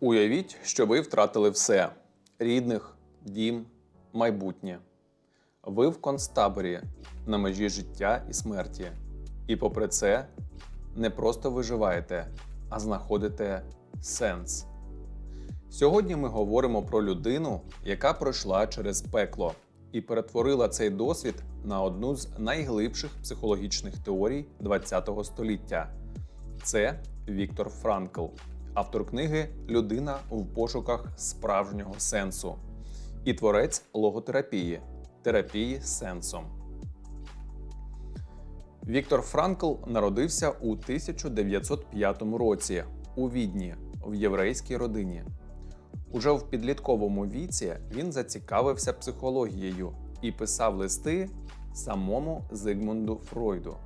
Уявіть, що ви втратили все: рідних, дім, майбутнє. Ви в концтаборі на межі життя і смерті. І попри це не просто виживаєте, а знаходите сенс. Сьогодні ми говоримо про людину, яка пройшла через пекло і перетворила цей досвід на одну з найглибших психологічних теорій ХХ століття. Це Віктор Франкл, автор книги Людина в пошуках справжнього сенсу і творець логотерапії терапії сенсом. Віктор Франкл народився у 1905 році у Відні в єврейській родині. Уже в підлітковому віці він зацікавився психологією і писав листи самому Зигмунду Фройду.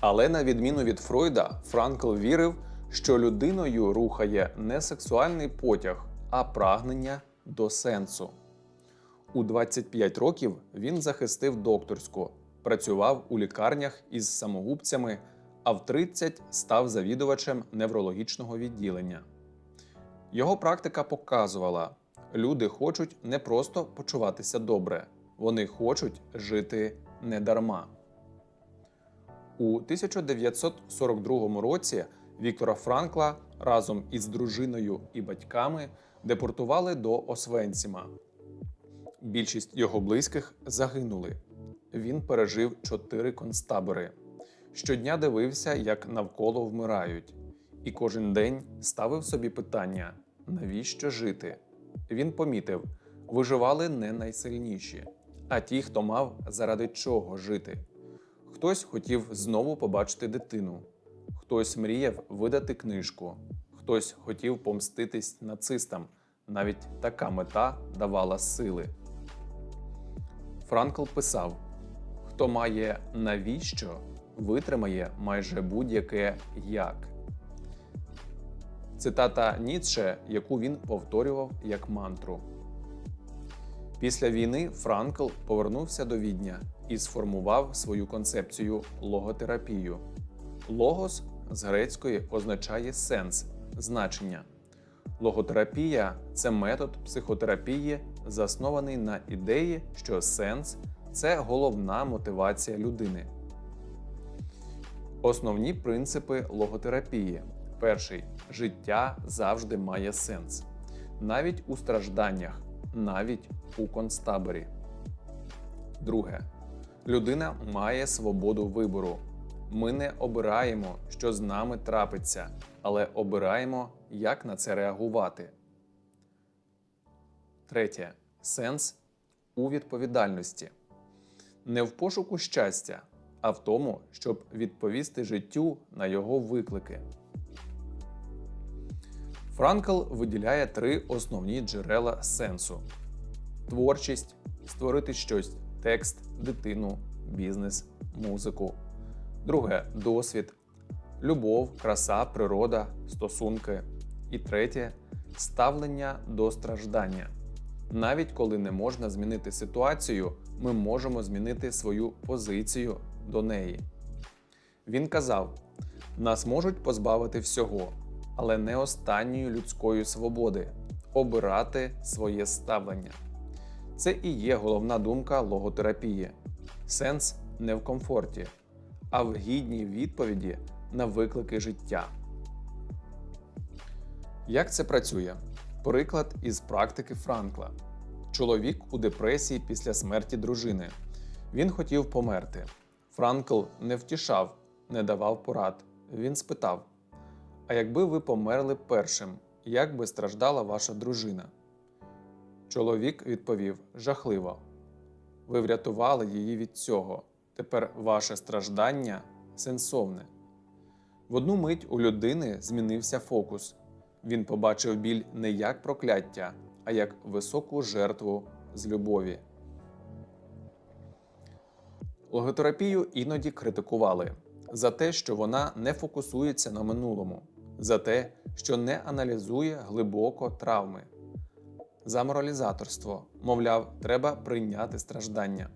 Але на відміну від Фройда, Франкл вірив, що людиною рухає не сексуальний потяг, а прагнення до сенсу. У 25 років він захистив докторську, працював у лікарнях із самогубцями, а в 30 став завідувачем неврологічного відділення. Його практика показувала, люди хочуть не просто почуватися добре, вони хочуть жити недарма. У 1942 році Віктора Франкла разом із дружиною і батьками депортували до Освенціма. Більшість його близьких загинули. Він пережив чотири концтабори. Щодня дивився, як навколо вмирають, і кожен день ставив собі питання: навіщо жити? Він помітив, виживали не найсильніші, а ті, хто мав заради чого жити. Хтось хотів знову побачити дитину, хтось мріяв видати книжку, хтось хотів помститись нацистам. Навіть така мета давала сили. Франкл писав: хто має навіщо, витримає майже будь-яке як. Цитата Ніцше, яку він повторював як мантру. Після війни Франкл повернувся до Відня і сформував свою концепцію логотерапію. Логос з грецької означає сенс, значення. Логотерапія це метод психотерапії, заснований на ідеї, що сенс це головна мотивація людини. Основні принципи логотерапії. Перший життя завжди має сенс, навіть у стражданнях, навіть у концтаборі. Друге. Людина має свободу вибору. Ми не обираємо, що з нами трапиться, але обираємо, як на це реагувати. Третє. Сенс у відповідальності. Не в пошуку щастя, а в тому, щоб відповісти життю на його виклики. Франкл виділяє три основні джерела сенсу: творчість, створити щось, текст, дитину, бізнес, музику. Друге досвід, любов, краса, природа, стосунки. І третє ставлення до страждання. Навіть коли не можна змінити ситуацію, ми можемо змінити свою позицію до неї. Він казав: нас можуть позбавити всього, але не останньої людської свободи обирати своє ставлення. Це і є головна думка логотерапії. Сенс не в комфорті, а в гідній відповіді на виклики життя. Як це працює? Приклад із практики Франкла. Чоловік у депресії після смерті дружини. Він хотів померти. Франкл не втішав, не давав порад. Він спитав: А якби ви померли першим, як би страждала ваша дружина? Чоловік відповів жахливо. Ви врятували її від цього. Тепер ваше страждання сенсовне. В одну мить у людини змінився фокус. Він побачив біль не як прокляття, а як високу жертву з любові. Логотерапію іноді критикували за те, що вона не фокусується на минулому, за те, що не аналізує глибоко травми, за моралізаторство, мовляв, треба прийняти страждання.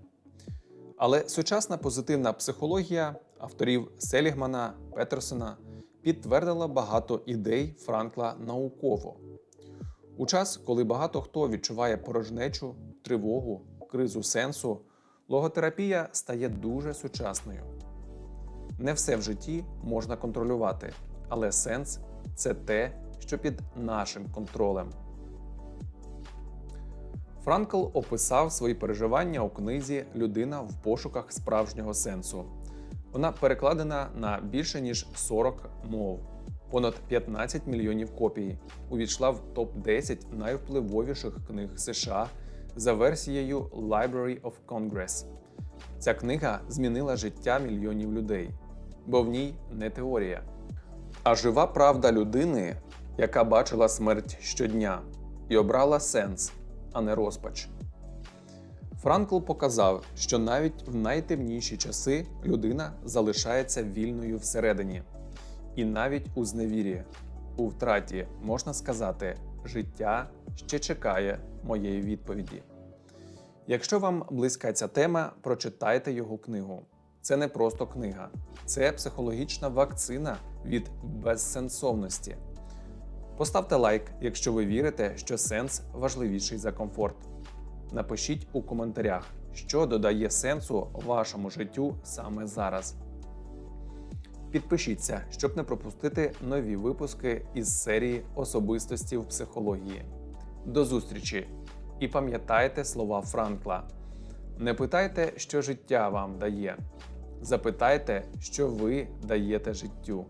Але сучасна позитивна психологія авторів Селігмана, Петерсона підтвердила багато ідей Франкла науково. У час, коли багато хто відчуває порожнечу, тривогу, кризу сенсу, логотерапія стає дуже сучасною. Не все в житті можна контролювати, але сенс це те, що під нашим контролем. Франкл описав свої переживання у книзі Людина в пошуках справжнього сенсу. Вона перекладена на більше ніж 40 мов, понад 15 мільйонів копій. Увійшла в топ-10 найвпливовіших книг США за версією Library of Congress. Ця книга змінила життя мільйонів людей, бо в ній не теорія, а жива правда людини, яка бачила смерть щодня і обрала сенс, а не розпач. Франкл показав, що навіть в найтемніші часи людина залишається вільною всередині, і навіть у зневірі, у втраті можна сказати, життя ще чекає моєї відповіді. Якщо вам близька ця тема, прочитайте його книгу. Це не просто книга, це психологічна вакцина від безсенсовності. Поставте лайк, якщо ви вірите, що сенс важливіший за комфорт. Напишіть у коментарях, що додає сенсу вашому життю саме зараз. Підпишіться, щоб не пропустити нові випуски із серії особистості в психології. До зустрічі! І пам'ятайте слова Франкла: не питайте, що життя вам дає. Запитайте, що ви даєте життю.